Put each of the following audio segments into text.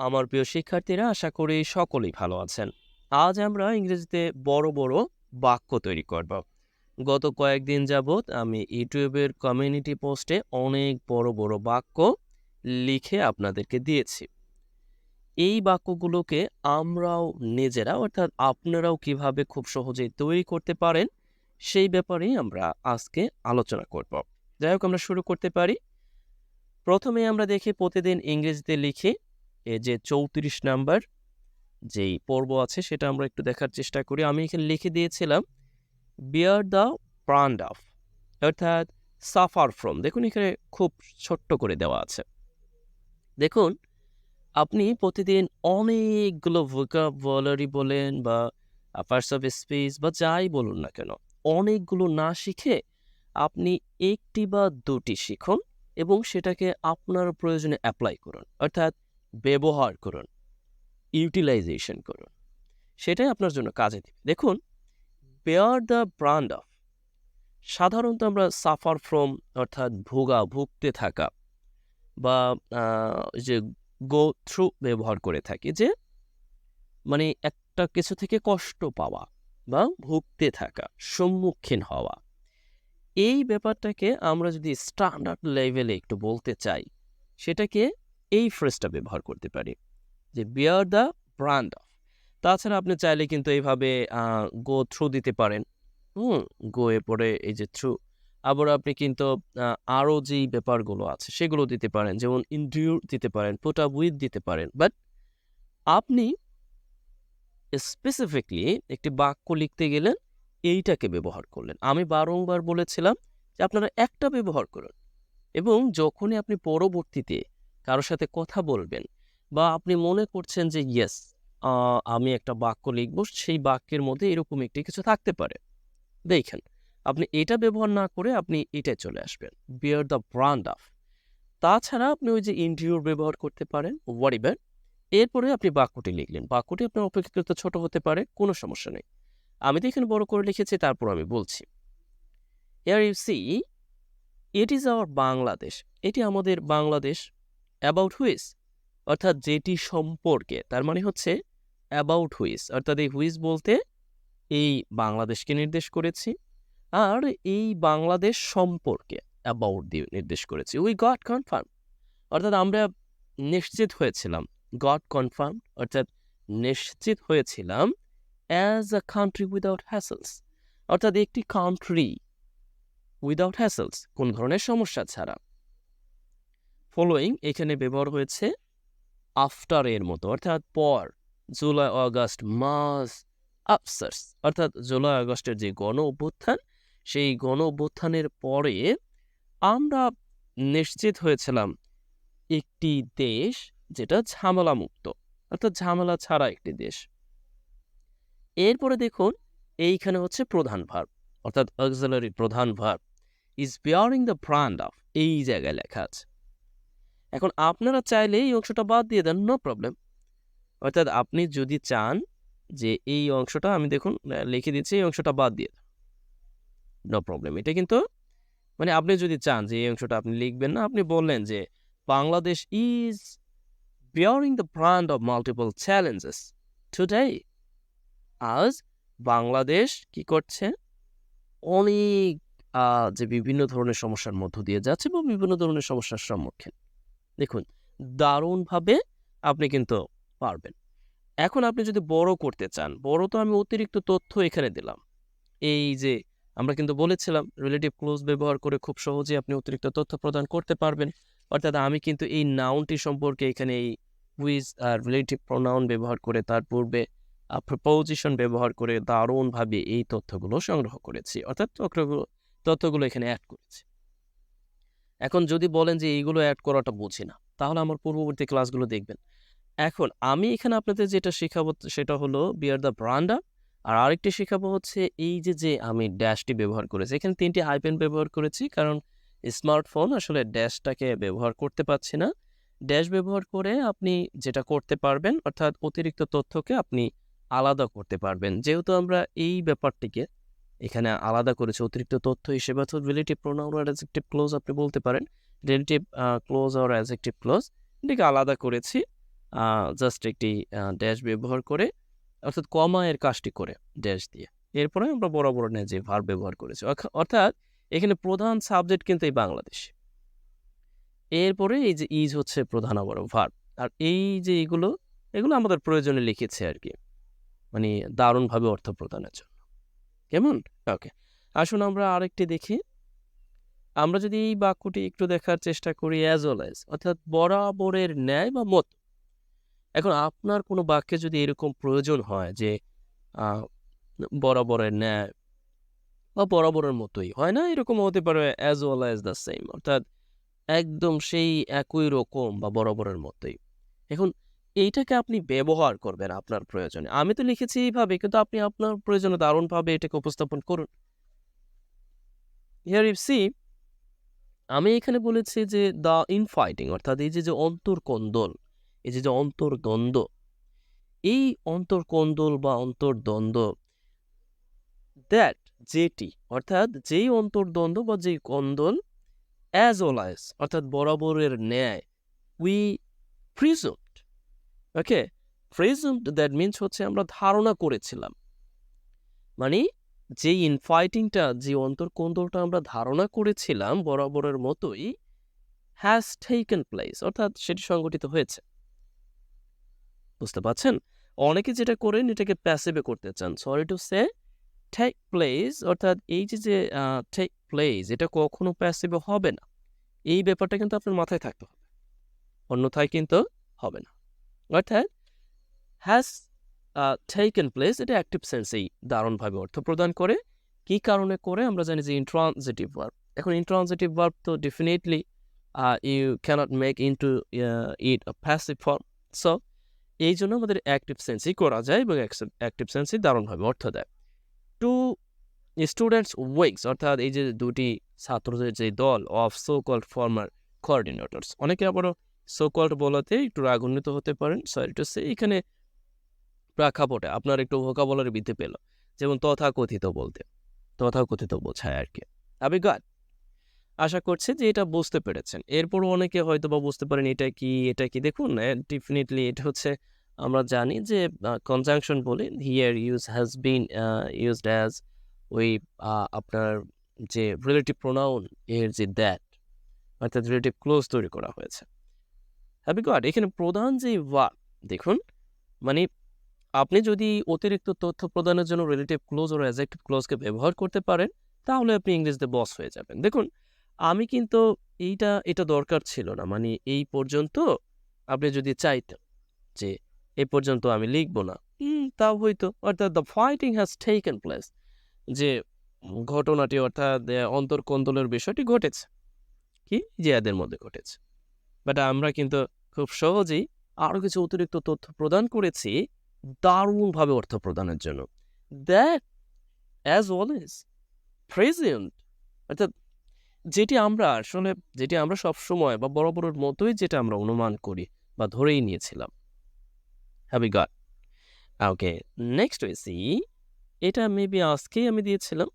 আমার প্রিয় শিক্ষার্থীরা, আশা করি সকলেই ভালো আছেন। আজ আমরা ইংরেজিতে বড় বড় বাক্য তৈরি করব। গত কয়েকদিন যাবৎ আমি ইউটিউবের কমিউনিটি পোস্টে অনেক বড় বড় বাক্য লিখে আপনাদেরকে দিয়েছি। এই বাক্যগুলোকে আমরাও নিজেরা, অর্থাৎ আপনারাও কীভাবে খুব সহজেই তৈরি করতে পারেন, সেই ব্যাপারেই আমরা আজকে আলোচনা করব। যাই হোক, আমরা শুরু করতে পারি। প্রথমে আমরা দেখি, প্রতিদিন ইংরেজিতে লিখি এ যে চৌত্রিশ নাম্বার যেই পর্ব আছে সেটা আমরা একটু দেখার চেষ্টা করি। আমি এখানে লিখে দিয়েছিলাম বিয়ার দ্য প্রান্ড অফ অর্থাৎ সাফার ফ্রম দেখুন এখানে খুব ছোট্ট করে দেওয়া আছে। দেখুন, আপনি প্রতিদিন অনেকগুলো ভোকাবুলারি বলেন বা পার্টস অফ স্পেস বা যাই বলুন না কেন, অনেকগুলো না শিখে আপনি একটি বা দুটি শিখুন এবং সেটাকে আপনার প্রয়োজনে অ্যাপ্লাই করুন। অর্থাৎ ব্যবহার করুন ইউটিলাইজেশন করুন। সেটাই আপনার জন্য কাজে দেবে। দেখুন বেয়ার দ্য ব্রান্ড অফ সাধারণত আমরা সাফার ফ্রম অর্থাৎ ভোগা, ভুগতে থাকা বা যে গো থ্রু ব্যবহার করে থাকি যে মানে একটা কিছু থেকে কষ্ট পাওয়া বা ভুগতে থাকা, সম্মুখীন হওয়া। এই ব্যাপারটাকে আমরা যদি স্ট্যান্ডার্ড লেভেলে একটু বলতে চাই, সেটাকে এই ফ্রেজটা ব্যবহার করতে পারি, যে বিয়ার দ্য ব্র্যান্ড অফ তাছাড়া আপনি চাইলে কিন্তু এইভাবে গো থ্রু দিতে পারেন। হুম গো এ পরে এই যে থ্রু আবার আপনি কিন্তু আরও যেই ব্যাপারগুলো আছে সেগুলো দিতে পারেন, যেমন ইন্ডিউর দিতে পারেন পুট আপ উইথ দিতে পারেন। বাট আপনি স্পেসিফিকলি একটি বাক্য লিখতে গেলেন এইটাকে ব্যবহার করলেন। আমি বারংবার বলেছিলাম যে আপনারা একটা ব্যবহার করুন এবং যখনই আপনি পরবর্তীতে কারোর সাথে কথা বলবেন বা আপনি মনে করছেন যে, ইয়েস আমি একটা বাক্য লিখব, সেই বাক্যের মধ্যে এরকম একটি কিছু থাকতে পারে। দেখেন, আপনি এটা ব্যবহার না করে আপনি এটায় চলে আসবেন। বিয়ার দ্য ব্রান্ড অফ তাছাড়া আপনি ওই যে ইন্ডিওর ব্যবহার করতে পারেন ওয়ার ওয়ারিবার এরপরে আপনি বাক্যটি লিখলেন। বাক্যটি আপনার অপেক্ষাকৃত ছোট হতে পারে, কোনো সমস্যা নেই। আমি তো এখানে বড় করে লিখেছি, তারপর আমি বলছি। Are you see it is our Bangladesh এটি আমাদের বাংলাদেশ অ্যাবাউট হুইস অর্থাৎ যেটি সম্পর্কে, তার মানে হচ্ছে অ্যাবাউট হুইস অর্থাৎ এই হুইস বলতে এই বাংলাদেশকে নির্দেশ করেছি, আর এই বাংলাদেশ সম্পর্কে অ্যাবাউট দিয়ে নির্দেশ করেছি। উই গট কনফার্ম অর্থাৎ আমরা নিশ্চিত হয়েছিলাম গট কনফার্ম অর্থাৎ নিশ্চিত হয়েছিলাম as a country without hassles অর্থাৎ একটি কান্ট্রি উইদাউট হ্যাসেলস কোন ধরনের সমস্যা ছাড়া। ফলোয়িং এখানে ব্যবহার হয়েছে আফটার এর মতো, অর্থাৎ পর, জুলাই, আগস্ট, মাস, আফসার্স, অর্থাৎ জুলাই, আগস্টের যে গণ অভ্যুত্থান, সেই গণ অভ্যুত্থানের পরে আমরা নিশ্চিত হয়েছিলাম একটি দেশ যেটা ঝামেলা মুক্ত অর্থাৎ ঝামেলা ছাড়া একটি দেশ। এরপরে দেখুন, এইখানে হচ্ছে প্রধান ভার, অর্থাৎ অক্সিলারি প্রধান verb is bearing the brand of এই জায়গায় লেখা আছে। এখন আপনারা চাইলে এই অংশটা বাদ দিয়ে দেন নো প্রবলেম অর্থাৎ আপনি যদি চান যে এই অংশটা, আমি দেখুন লিখে দিচ্ছি, এই অংশটা বাদ দিয়ে নো প্রবলেম এটা কিন্তু মানে আপনি যদি চান যে এই অংশটা আপনি লিখবেন না, আপনি বললেন যে Bangladesh is bearing the brand of multiple challenges today আজ বাংলাদেশ কি করছে? অনেক যে বিভিন্ন ধরনের সমস্যার মধ্য দিয়ে যাচ্ছে বা বিভিন্ন ধরনের সমস্যার সম্মুখীন। দেখুন, দারুণভাবে আপনি কিন্তু পারবেন। এখন আপনি যদি বড় করতে চান, বড় তো আমি অতিরিক্ত তথ্য এখানে দিলাম। এই যে আমরা কিন্তু বলেছিলাম রিলেটিভ ক্লোজ ব্যবহার করে খুব সহজে আপনি অতিরিক্ত তথ্য প্রদান করতে পারবেন। অর্থাৎ আমি কিন্তু এই নাউনটি সম্পর্কে এখানে এই উইজ আর রিলেটিভ প্রোনাউন ব্যবহার করে, তার পূর্বে প্রপোজিশন ব্যবহার করে দারুণভাবে এই তথ্যগুলো সংগ্রহ করেছি। অর্থাৎ তথ্যগুলো তথ্যগুলো এখানে অ্যাড করেছি। এখন যদি বলেন যে এইগুলো অ্যাড করাটা বুঝি না, তাহলে আমার পূর্ববর্তী ক্লাসগুলো দেখবেন। এখন আমি এখানে আপনাদের যেটা শেখাবো সেটা হলো বিয়ার দ্য ব্রান্ডা আর আরেকটি শেখাবো হচ্ছে এই যে যে আমি ড্যাশটি ব্যবহার করেছি। এখানে তিনটি আইপেন ব্যবহার করেছি, কারণ স্মার্টফোন আসলে ড্যাশটাকে ব্যবহার করতে পারছি না। ড্যাশ ব্যবহার করে আপনি যেটা করতে পারবেন, অর্থাৎ অতিরিক্ত তথ্যকে আপনি আলাদা করতে পারবেন। যেহেতু আমরা এই ব্যাপারটিকে এখানে আলাদা করেছে। অতিরিক্ত তথ্য হিসেবে অর্থাৎ রিলেটিভ প্রোনাউন আর অ্যাজেক্টিভ ক্লোজ আপনি বলতে পারেন। রিলেটিভ ক্লোজ আর অ্যাজেক্টিভ ক্লোজ এটাকে আলাদা করেছি জাস্ট একটি ড্যাশ ব্যবহার করে, অর্থাৎ কমা এর কাজটি করে ড্যাশ দিয়ে। এরপরে আমরা বড় বড় নিয়ে যে ভার ব্যবহার করেছি, অর্থা- অর্থাৎ এখানে প্রধান সাবজেক্ট কিন্তু এই বাংলাদেশ। এরপরে এই যে ইজ হচ্ছে প্রধান আবার ভার আর এই যে এগুলো এগুলো আমাদের প্রয়োজনে লিখেছে আর কি। মানে দারুণভাবে অর্থ প্রদানের জন্য। কেমন? ওকে আসুন আমরা আরেকটি দেখি। আমরা যদি এই বাক্যটি একটু দেখার চেষ্টা করি অ্যাজ ওয়েল অ্যাজ অর্থাৎ বরাবরের ন্যায় বা মত। এখন আপনার কোনো বাক্যে যদি এরকম প্রয়োজন হয় যে বরাবরের ন্যায় বা বরাবরের মতোই, হয় না? এরকম হতে পারে as well as the same অর্থাৎ একদম সেই একই রকম বা বরাবরের মতোই। এখন এইটাকে আপনি ব্যবহার করবেন আপনার প্রয়োজনে। আমি তো লিখেছি এইভাবে, কিন্তু আপনি আপনার প্রয়োজনে দারুণভাবে এটাকে উপস্থাপন করুন। হিয়ার ইফ সি আমি এখানে বলেছি যে দ্য ইনফাইটিং অর্থাৎ এই যে যে অন্তর্কন্দল, এই যে যে অন্তর্দ্বন্দ্ব, এই অন্তর্কন্দল বা অন্তর্দ্বন্দ্ব দ্যাট যেটি, অর্থাৎ যেই অন্তর্দ্বন্দ্ব বা যেই কন্দল অ্যাজ ওল অ্যাজ অর্থাৎ বরাবরের ন্যায় we presumed okay? Presumed that means হচ্ছে আমরা ধারণা করেছিলাম। মানে যেই ইনফাইটিংটা যে অন্তর্কন্দলটা আমরা ধারণা করেছিলাম বরাবরের মতোই হ্যাজ টেকেন প্লেস অর্থাৎ সেটি সংগঠিত হয়েছে। বুঝতে পারছেন? অনেকে যেটা করেন, এটাকে প্যাসিভে করতে চান। Sorry to say take place অর্থাৎ এই যে যে টেক প্লেস এটা কখনো প্যাসিভে হবে না। এই ব্যাপারটা কিন্তু আপনার মাথায় থাকতে হবে। অন্যথায় কিন্তু হবে না। অর্থাৎ হ্যাজ টেকেন প্লেস এটা অ্যাক্টিভ সেন্সেই দারুণভাবে অর্থ প্রদান করে। কি কারণে করে? আমরা জানি যে ইন্ট্রানজিটিভ ভার্ব এখন ইন্ট্রানজিটিভ ভার্ব তো definitely you cannot make into it passive form so এই জন্য আমাদের অ্যাক্টিভ সেন্সই করা যায় এবং অ্যাক্টিভ সেন্সই দারুণভাবে অর্থ দেয়। টু স্টুডেন্টস উইংস অর্থাৎ এই যে দুটি ছাত্রদের যে দল of so called former coordinators অনেকে আবারও সো কল্ড বলাতে একটু রাগান্বিত হতে পারেন। সরি টু সে এখানে প্রেক্ষাপটে আপনার একটু ভোকাবলারি বৃদ্ধি পেল। যেমন তথাকথিত বলতে, তথাকথিত বোঝায় আর কি আবি গাড আশা করছি যে এটা বুঝতে পেরেছেন। এরপরও অনেকে হয়তো বা বুঝতে পারেন এটা কি এটা কি। দেখুন ডেফিনেটলি এটা হচ্ছে, আমরা জানি যে কনজাংশন বলে here use has been used as ওই আপনার যে রিলেটিভ প্রোনাউন এর যে দ্যাট অর্থাৎ রিলেটিভ ক্লোজ তৈরি করা হয়েছে। হ্যাভি গড এখানে প্রধান যে ভার্ব দেখুন মানে আপনি যদি অতিরিক্ত তথ্য প্রদানের জন্য রিলেটিভ ক্লোজ ও অ্যাজেক্টিভ ক্লোজকে ব্যবহার করতে পারেন, তাহলে আপনি ইংরেজিতে বস হয়ে যাবেন। দেখুন, আমি কিন্তু এইটা, এটা দরকার ছিল না। মানে এই পর্যন্ত আপনি যদি চাইতেন যে এ পর্যন্ত আমি লিখব না তাও হয়তো। অর্থাৎ the fighting has taken place যে ঘটনাটি অর্থাৎ অন্তর্কন্দলের বিষয়টি ঘটেছে। কি? যে এদের মধ্যে ঘটেছে। বাট আমরা কিন্তু খুব সহজেই আরও কিছু অতিরিক্ত তথ্য প্রদান করেছি, দারুণভাবে অর্থ প্রদানের জন্য। দ্যাট অ্যাজ অলওয়েজ প্রেজেন্ট অর্থাৎ যেটি আমরা আসলে, যেটি আমরা সব সময় বা বরাবরের মতোই যেটা আমরা অনুমান করি বা ধরেই নিয়েছিলাম। হ্যাভ গট ওকে নেক্সট হয়েছি এটা মেবি আজকেই আমি দিয়েছিলাম।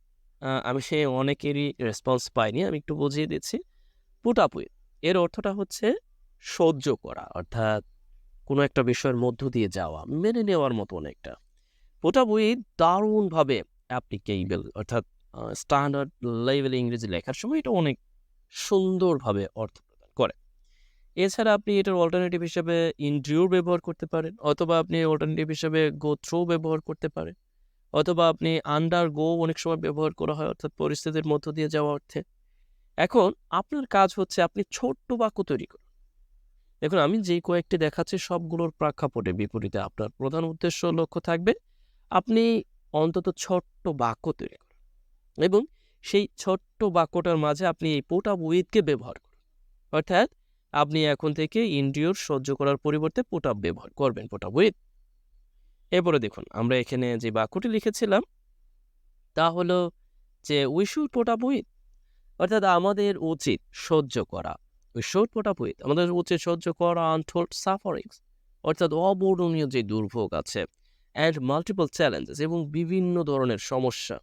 আমি সে অনেকেরই রেসপন্স পাইনি, আমি একটু বুঝিয়ে দিচ্ছি। পুটাপুই এর অর্থটা হচ্ছে সহ্য করা। অর্থাৎ কোনো একটা বিষয়ের মধ্য দিয়ে যাওয়া, মেনে নেওয়ার মতো অনেকটা। ওটা বই দারুণভাবে অ্যাপ্লিকেবল অর্থাৎ স্ট্যান্ডার্ড লেভেলে ইংরেজি লেখার সময় এটা অনেক সুন্দরভাবে অর্থ প্রদান করে। এছাড়া আপনি এটার অল্টারনেটিভ হিসেবে ইনডিউর ব্যবহার করতে পারেন, অথবা আপনি অল্টারনেটিভ হিসেবে গো থ্রো ব্যবহার করতে পারেন, অথবা আপনি আন্ডার গো অনেক সময় ব্যবহার করা হয়, অর্থাৎ পরিস্থিতির মধ্য দিয়ে যাওয়া অর্থে। এখন আপনার কাজ হচ্ছে আপনি ছোট্ট বাক্য তৈরি করুন। দেখুন, আমি যেই কয়েকটি দেখাচ্ছি, সবগুলোর প্রেক্ষাপটে বিপরীতে আপনার প্রধান উদ্দেশ্য লক্ষ্য থাকবে। আপনি অন্তত ছোট্ট বাক্য তৈরি করুন এবং সেই ছোট্ট বাক্যটার মাঝে আপনি এই পোটা উইথকে ব্যবহার করুন। অর্থাৎ আপনি এখন থেকে ইন্ডিওর সহ্য করার পরিবর্তে পোটা ব্যবহার করবেন, পোটা উইথ এরপরে দেখুন, আমরা এখানে যে বাক্যটি লিখেছিলাম, তা হলো যে we should put up with অর্থাৎ আমাদের উচিত সহ্য করা। ওই আপ আমাদের উচিত সহ্য করা আনটোল্ড সাফারিংস অর্থাৎ অবর্ণনীয় যে দুর্ভোগ আছে অ্যান্ড মাল্টিপল চ্যালেঞ্জেস এবং বিভিন্ন ধরনের সমস্যা।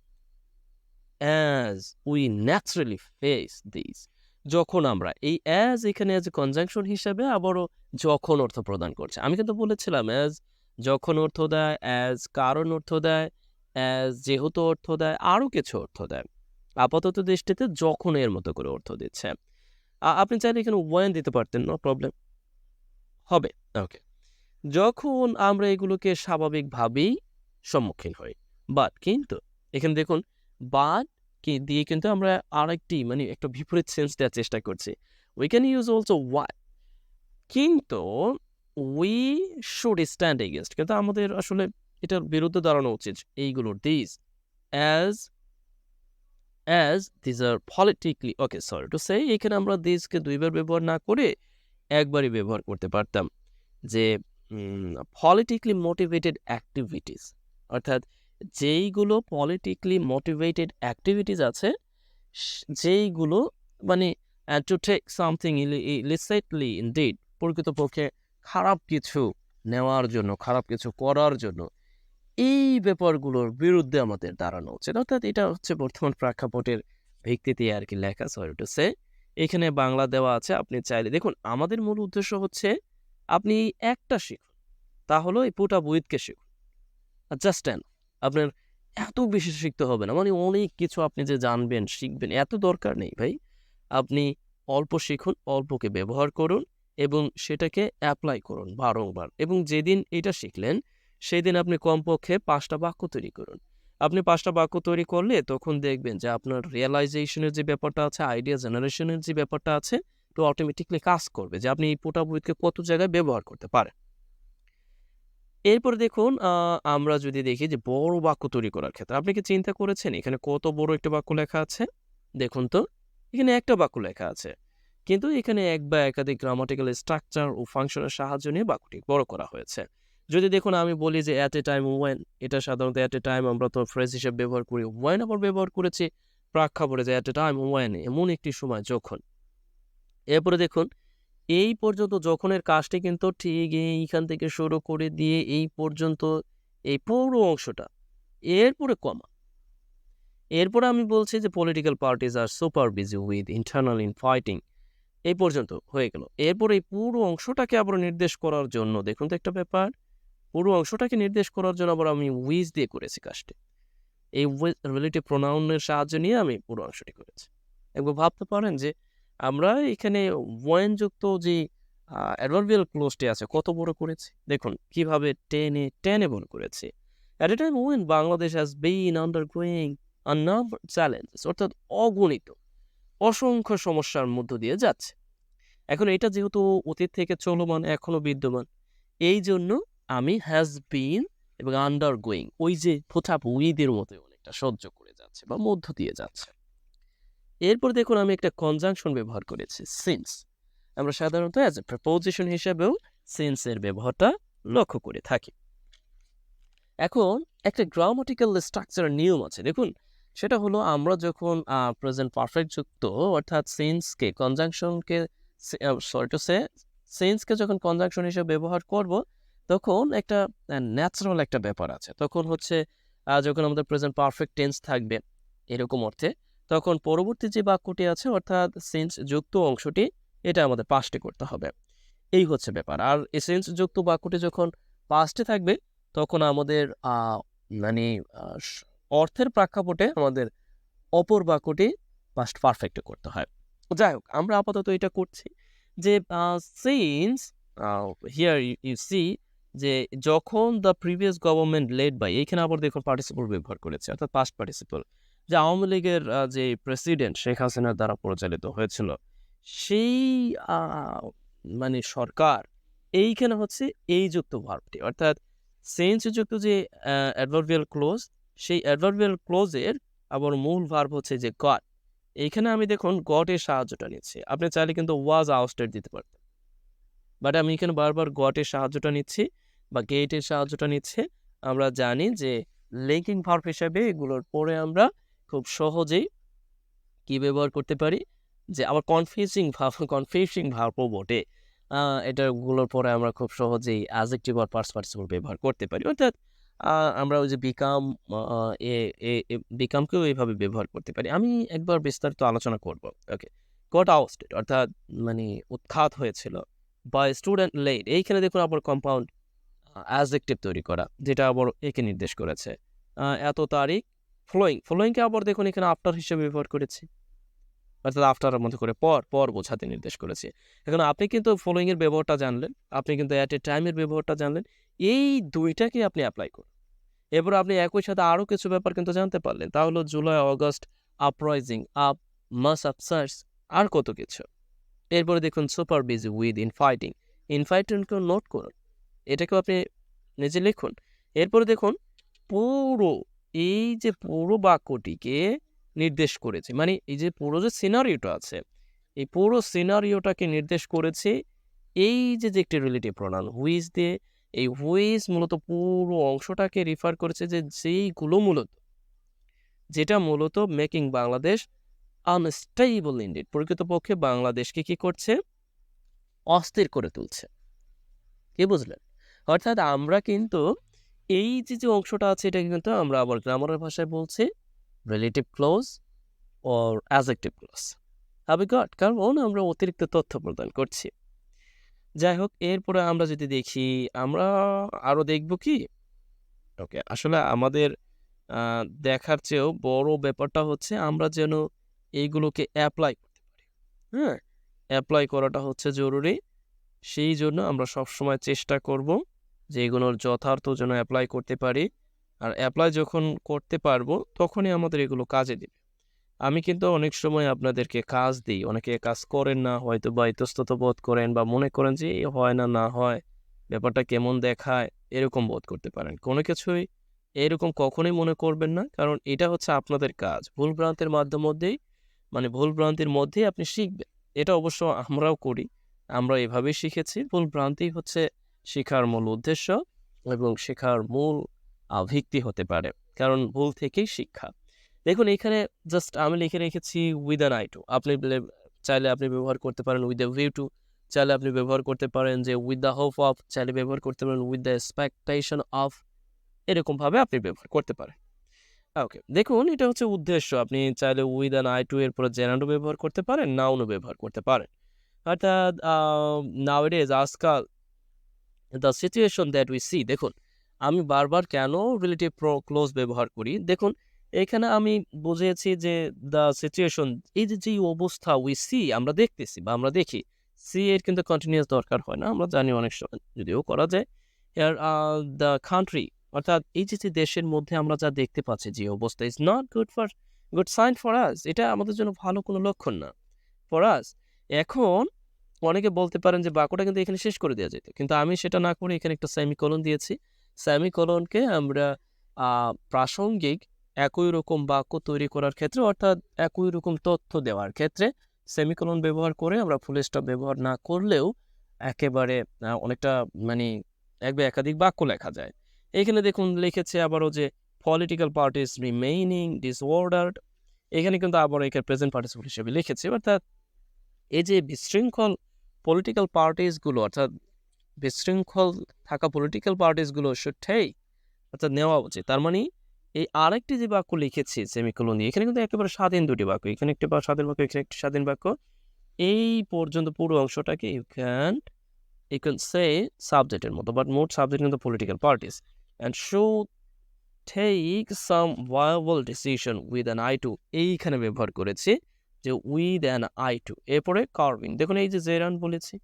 As we naturally face this যখন আমরা এই অ্যাজ এখানে অ্যাজ কনজাংশন হিসাবে আবারও যখন অর্থ প্রদান করছে। আমি কিন্তু বলেছিলাম অ্যাজ যখন অর্থ দেয় অ্যাজ কারণ অর্থ দেয় অ্যাজ যেহেতু অর্থ দেয়, আরও কিছু অর্থ দেয়। আপাতত দৃষ্টিতে যখন এর মতো করে অর্থ দিচ্ছে। আপনি চাইলে এখানে ওয়ান দিতে পারতেন নো প্রবলেম হবে ওকে যখন আমরা এগুলোকে স্বাভাবিকভাবেই সম্মুখীন হই বাট কিন্তু এখানে দেখুন বাট কি, দিয়ে কিন্তু আমরা আরেকটি মানে একটা বিপরীত সেন্স দেওয়ার চেষ্টা করছি। We can use also why কিন্তু উই শুড স্ট্যান্ড এগেনস্ট কিন্তু আমাদের আসলে এটার বিরুদ্ধে দাঁড়ানো উচিত এইগুলোর this as as these are politically okay sorry to say এখানে আমরা দিসকে দুইবার ব্যবহার না করে একবারই ব্যবহার করতে পারতাম যে পলিটিকলি মোটিভেটেড অ্যাক্টিভিটিস অর্থাৎ যেইগুলো পলিটিকলি মোটিভেটেড অ্যাক্টিভিটিস আছে যেইগুলো মানে to take something illicitly indeed প্রকৃতপক্ষে খারাপ কিছু নেওয়ার জন্য, খারাপ কিছু করার জন্য এই ব্যাপারগুলোর বিরুদ্ধে আমাদের দাঁড়ানো উচিত। অর্থাৎ এটা হচ্ছে বর্তমান প্রেক্ষাপটের ভিত্তিতে আর কি লেখা সরি টু সে এখানে বাংলা দেওয়া আছে, আপনি চাইলে, দেখুন, আমাদের মূল উদ্দেশ্য হচ্ছে, আপনি একটা শিখুন, তা হলো এই পুটা বইতকে শিখুন। জাস্ট অ্যান আপনার এত বেশি শিখতে হবে না মানে অনেক কিছু আপনি যে জানবেন, শিখবেন, এত দরকার নেই ভাই। আপনি অল্প শিখুন, অল্পকে ব্যবহার করুন এবং সেটাকে অ্যাপ্লাই করুন বারংবার এবং যেদিন এটা শিখলেন সেই দিন আপনি কমপক্ষে পাঁচটা বাক্য তৈরি করুন। আপনি পাঁচটা বাক্য তৈরি করলে তখন দেখবেন যে আপনার রিয়েলাইজেশনের যে ব্যাপারটা আছে আইডিয়া জেনারেশনের যে ব্যাপারটা আছে, তো অটোমেটিকলি কাজ করবে যে আপনি এই পোটা বইকে কত জায়গায় ব্যবহার করতে পারেন। এরপর দেখুন আমরা যদি দেখি যে বড় বাক্য তৈরি করার ক্ষেত্রে, আপনি কি চিন্তা করেছেন? এখানে কত বড় একটা বাক্য লেখা আছে? দেখুন তো, এখানে একটা বাক্য লেখা আছে। কিন্তু এখানে এক বা একাধিক গ্রামাটিক্যাল স্ট্রাকচার ও ফাংশনের সাহায্য নিয়ে বাক্যটি বড় করা হয়েছে। যদি দেখুন আমি বলি যে অ্যাট এ টাইম ওয়েন এটা সাধারণত অ্যাট এ টাইম আমরা তো ফ্রেজ হিসেবে ব্যবহার করি ওয়েন আবার ব্যবহার করেছি প্রাক্ষাপরে যে অ্যাট এ টাইম ওয়েন এমন একটি সময়, যখন। এরপরে দেখুন, এই পর্যন্ত যখনের কাজটি কিন্তু ঠিক এইখান থেকে শুরু করে দিয়ে এই পর্যন্ত এই পুরো অংশটা, এরপরে কমা এরপরে আমি বলছি যে political parties are super busy with internal in fighting এই পর্যন্ত হয়ে গেল। এরপর এই পুরো অংশটাকে আবার নির্দেশ করার জন্য, দেখুন তো একটা ব্যাপার পুরো অংশটাকে নির্দেশ করার জন্য আবার আমি উইজ দিয়ে করেছি কাজটি। এই রিলেটিভ প্রোনাউনের সাহায্য নিয়ে আমি পুরো অংশটি করেছি। একবার ভাবতে পারেন যে আমরা এখানে ওয়াইনযুক্ত যে অ্যাডভার্বিয়াল ক্লোজটি আছে কত বড় করেছি? দেখুন, কীভাবে টেনে টেনে বড় করেছি। At a time when Bangladesh has been undergoing a number challenges অর্থাৎ অগণিত, অসংখ্য সমস্যার মধ্য দিয়ে যাচ্ছে। এখন এটা যেহেতু অতীত থেকে চলমান, এখনও বিদ্যমান, এই জন্য আমি হ্যাজ বিন এবং আন্ডার গোয়িং ওই যে ফোটা উইদের মতো অনেকটা সহ্য করে যাচ্ছে বা মধ্য দিয়ে যাচ্ছে। এরপর দেখুন আমি একটা কনজাংশন ব্যবহার করেছি সিন্স আমরা সাধারণত অ্যাজ এ প্রপোজিশন হিসেবেও সিন্সের ব্যবহারটা লক্ষ্য করে থাকি। এখন একটা গ্রামাটিক্যাল স্ট্রাকচার নিয়ম আছে, দেখুন। সেটা হলো আমরা যখন প্রেজেন্ট পারফেক্ট যুক্ত, অর্থাৎ সিন্সকে কনজাংশনকে সরি টু সে সিন্সকে যখন কনজাংশন হিসেবে ব্যবহার করব তখন একটা ন্যাচারাল একটা ব্যাপার আছে। তখন হচ্ছে যখন আমাদের প্রেজেন্ট পারফেক্ট টেন্স থাকবে, এরকম অর্থে, তখন পরবর্তী যে বাক্যটি আছে, অর্থাৎ সেন্স যুক্ত অংশটি, এটা আমাদের পাস্টে করতে হবে। এই হচ্ছে ব্যাপার। আর এই সেন্স যুক্ত বাক্যটি যখন পাস্টে থাকবে, তখন আমাদের মানে অর্থের প্রেক্ষাপটে আমাদের অপর বাক্যটি পাস্ট পারফেক্টে করতে হয়। যাই হোক, আমরা আপাতত এটা করছি যে সিন্স হিয়ার ইউ সি যে যখন the previous government led by এইখানে আবার দেখুন পার্টিসিপল ব্যবহার করেছে, অর্থাৎ পাস্ট পার্টিসিপল যে আওয়ামী লীগের যে প্রেসিডেন্ট শেখ হাসিনার দ্বারা পরিচালিত হয়েছিল, সেই মানে সরকার, এইখানে হচ্ছে এই যুক্ত ভার্বটি অর্থাৎ সেন্স যুক্ত যে অ্যাডভার্বিয়াল ক্লোজ সেই অ্যাডভার্বিয়াল ক্লোজের আবার মূল ভার্ব হচ্ছে যে গট এইখানে আমি দেখুন গটের সাহায্যটা নিচ্ছি, আপনি চাইলে কিন্তু ওয়াজ আউস্টেড দিতে পারতেন বাট আমি এখানে বারবার গটের সাহায্যটা নিচ্ছি বা গেটের সাহায্যটা নিচ্ছে। আমরা জানি যে লিঙ্কিং ভার্ব হিসাবে এগুলোর পরে আমরা খুব সহজেই কি ব্যবহার করতে পারি? যে আবার কনফিউজিং ভার্ব কনফিউজিং ভার্বও বটে। এটাগুলোর পরে আমরা খুব সহজেই অ্যাজেক্টিভ আর পার্স পার্টিসিপল ব্যবহার করতে পারি। অর্থাৎ আমরা ওই যে বিকাম এ বিকামকেও এইভাবে ব্যবহার করতে পারি। আমি একবার বিস্তারিত আলোচনা করব। ওকে গট আউস্টেড অর্থাৎ মানে উৎখাত হয়েছিল। বা স্টুডেন্ট লেট এইখানে দেখুন আবার কম্পাউন্ড অ্যাজেক্টিভ তৈরি করা, যেটা আবার একে নির্দেশ করেছে। এত তারিখ ফ্লোয়িং ফ্লোয়িংকে আবার দেখুন, এখানে আফটার হিসেবে ব্যবহার করেছি। অর্থাৎ আফটারের মধ্যে করে পর পর বোঝাতে নির্দেশ করেছে। এখন আপনি কিন্তু ফলোয়িংয়ের ব্যবহারটা জানলেন, আপনি কিন্তু অ্যাট এ টাইমের ব্যবহারটা জানলেন, এই দুইটাকে আপনি অ্যাপ্লাই করুন। এরপর আপনি একই সাথে আরও কিছু ব্যাপার কিন্তু জানতে পারলেন, তা হলো July August uprising up mass upsurges আর কত কিছু। এরপরে দেখুন super busy with infighting ইন ফাইটিংকেও নোট করুন। এটাকেও আপনি নিজে লিখুন। এরপরে দেখুন, পুরো, এই যে পুরো বাক্যটিকে নির্দেশ করেছে মানে এই যে পুরো যে সিনারিওটা আছে, এই পুরো সিনারিওটাকে নির্দেশ করেছে এই যে যে একটি রিলেটিভ প্রোনাউন হুইজ দিয়ে এই হুইজ মূলত পুরো অংশটাকে রিফার করেছে যে যেইগুলো মূলত, যেটা মূলত মেকিং বাংলাদেশ আনস্টেবল ইন্ডিড প্রকৃতপক্ষে বাংলাদেশকে কি করছে? অস্থির করে তুলছে। কি বুঝলেন? অর্থাৎ আমরা কিন্তু এই যে যে অংশটা আছে, এটা কিন্তু আমরা আবার গ্রামারের ভাষায় বলছি relative clause or adjective clause হবে গট কারণ আমরা অতিরিক্ত তথ্য প্রদান করছি। যাই হোক, এরপরে আমরা যদি দেখি, আমরা আরও দেখব কি? ওকে আসলে আমাদের দেখার চেয়েও বড় ব্যাপারটা হচ্ছে আমরা যেন এইগুলোকে অ্যাপ্লাই করতে পারি। হ্যাঁ অ্যাপ্লাই করাটা হচ্ছে জরুরি। সেই জন্য আমরা সবসময় চেষ্টা করব যে এগুলোর যথার্থ যেন অ্যাপ্লাই করতে পারি। আর অ্যাপ্লাই যখন করতে পারব, তখনই আমাদের এগুলো কাজে দেবে। আমি কিন্তু অনেক সময় আপনাদেরকে কাজ দিই। অনেকে কাজ করেন না, হয়তো বা ইতস্তত বোধ করেন বা মনে করেন যে হয় না না হয়। ব্যাপারটা কেমন দেখায়? এরকম বোধ করতে পারেন। কোনো কিছুই এরকম কখনোই মনে করবেন না, কারণ এটা হচ্ছে আপনাদের কাজ। ভুল ভ্রান্তের মাধ্যম মধ্যেই মানে ভুল ভ্রান্তির মধ্যেই আপনি শিখবেন। এটা অবশ্য আমরাও করি। আমরা এভাবেই শিখেছি। ভুল ভ্রান্তি হচ্ছে শেখার মূল উদ্দেশ্য এবং শেখার মূল ভিত্তি হতে পারে, কারণ ভুল থেকেই শিক্ষা। দেখুন, এখানে জাস্ট আমি লিখে রেখেছি উইথ অ্যান আই টু আপনি চাইলে আপনি ব্যবহার করতে পারেন উইথ দ্য ভিউ টু চাইলে আপনি ব্যবহার করতে পারেন যে উইথ দ্য হোপ অফ চাইলে ব্যবহার করতে পারেন উইথ দ্য এক্সপেকটেশন অফ এরকমভাবে আপনি ব্যবহার করতে পারেন। ওকে দেখুন, এটা হচ্ছে উদ্দেশ্য। আপনি চাইলে উইথ অ্যান আই টু এর পরে জেনারও ব্যবহার করতে পারেন নাউনও ব্যবহার করতে পারেন। অর্থাৎ নাও ইট ইজ আজকাল the situation that we see দেখুন, আমি বারবার কেন রিলেটিভ প্রো ক্লোজ ব্যবহার করি? দেখুন, এখানে আমি বুঝিয়েছি যে দ্য সিচুয়েশন এই যে যেই অবস্থা উই সি আমরা দেখতেছি বা আমরা দেখি সি এর কিন্তু কন্টিনিউয়াস দরকার হয় না, আমরা জানি অনেক সময় যদিও করা যায়। এর দ্য কান্ট্রি অর্থাৎ এই যে যে দেশের মধ্যে আমরা যা দেখতে পাচ্ছি যে অবস্থা is not good for good sign for us এটা আমাদের জন্য ভালো কোনো লক্ষণ না। ফর আস এখন অনেকে বলতে পারেন যে বাক্যটা কিন্তু এখানে শেষ করে দেওয়া যেত। কিন্তু আমি সেটা না করে এখানে একটা সেমিকোলন দিয়েছি। সেমিকোলনকে আমরা প্রাসঙ্গিক একই রকম বাক্য তৈরি করার ক্ষেত্রে, অর্থাৎ একই রকম তথ্য দেওয়ার ক্ষেত্রে সেমিকোলন ব্যবহার করে আমরা ফুল স্টপ ব্যবহার না করলেও একেবারে অনেকটা মানে এক বা একাধিক বাক্য লেখা যায়। এখানে দেখুন লিখেছে আবারও যে পলিটিক্যাল পার্টিস রিমেইনিং ডিসঅর্ডার্ড এখানে কিন্তু আবার এখানে প্রেজেন্ট পার্টিসিপল হিসেবে লিখেছে। অর্থাৎ এই যে বিশৃঙ্খল পলিটিক্যাল পার্টিসগুলো অর্থাৎ বিশৃঙ্খল থাকা পলিটিক্যাল পার্টিসগুলো সেটাই অর্থাৎ নেওয়া উচিত। তার মানে এই আরেকটি যে বাক্য লিখেছি সেমিকোলন দিয়ে এখানে কিন্তু একেবারে স্বাধীন দুটি বাক্য, এখানে একটি বা স্বাধীন বাক্য, এখানে একটি স্বাধীন বাক্য। এই পর্যন্ত পুরো অংশটাকে you can you can say সাবজেক্টের মতো বাট মোট সাবজেক্ট কিন্তু political parties and show take some viable decision with an eye to এইখানে ব্যবহার করেছি। যে উইথ অ্যান আই টু এরপরে কার্ভিং দেখুন এই যে জেরান বলেছি।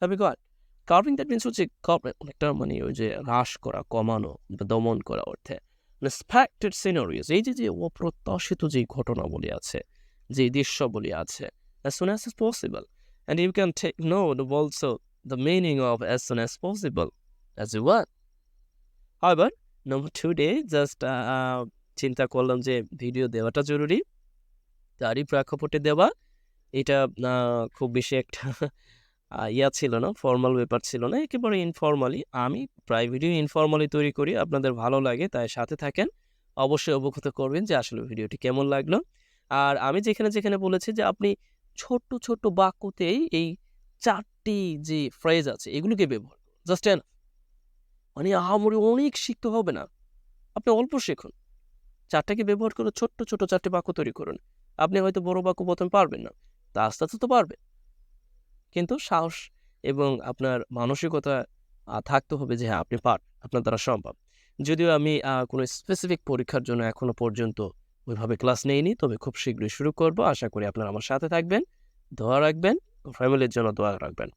Have got carving that means হচ্ছে অনেকটা মানে ওই যে হ্রাস করা কমানো বা দমন করা অর্থে। এক্সপেক্টেড সিনারিওস এই যে যে অপ্রত্যাশিত যে ঘটনাবলী আছে যে দৃশ্যবলী আছে as soon as possible and you can take note of also the meaning of as soon as possible as you want however day just uh, uh, চিন্তা করলাম যে ভিডিও দেওয়াটা জরুরি। তারই প্রেক্ষাপটে দেওয়া। এটা খুব বেশি একটা ইয়া ছিল না ফর্মাল ব্যাপার ছিল না, একেবারে ইনফর্মালি আমি প্রায় ভিডিও ইনফর্মালি তৈরি করি, আপনাদের ভালো লাগে, তাই সাথে থাকেন। অবশ্যই অবগত করবেন যে আসলে ভিডিওটি কেমন লাগল। আর আমি যেখানে যেখানে বলেছি যে আপনি ছোট্ট ছোট্ট বাক্যতেই এই চারটি যে ফ্রেজ আছে, এগুলোকে ব্যবহার করুন। জাস্ট এন মানে আহামরি অনেক শিখতে হবে না। আপনি অল্প শিখুন। চারটাকে ব্যবহার করে ছোট্ট ছোট চারটে বাক্য তৈরি করুন। আপনি হয়তো বড় বাক্য প্রথম পারবেন না। তা আস্তে আস্তে তো পারবেন। কিন্তু সাহস এবং আপনার মানসিকতা থাকতে হবে যে হ্যাঁ আপনি পার, আপনার দ্বারা সম্ভব। যদিও আমি কোনো স্পেসিফিক পরীক্ষার জন্য এখনও পর্যন্ত ওইভাবে ক্লাস নেইনি, তবে খুব শীঘ্রই শুরু করব। আশা করি আপনারা আমার সাথে থাকবেন। দোয়া রাখবেন। ফ্যামিলির জন্য দোয়া রাখবেন।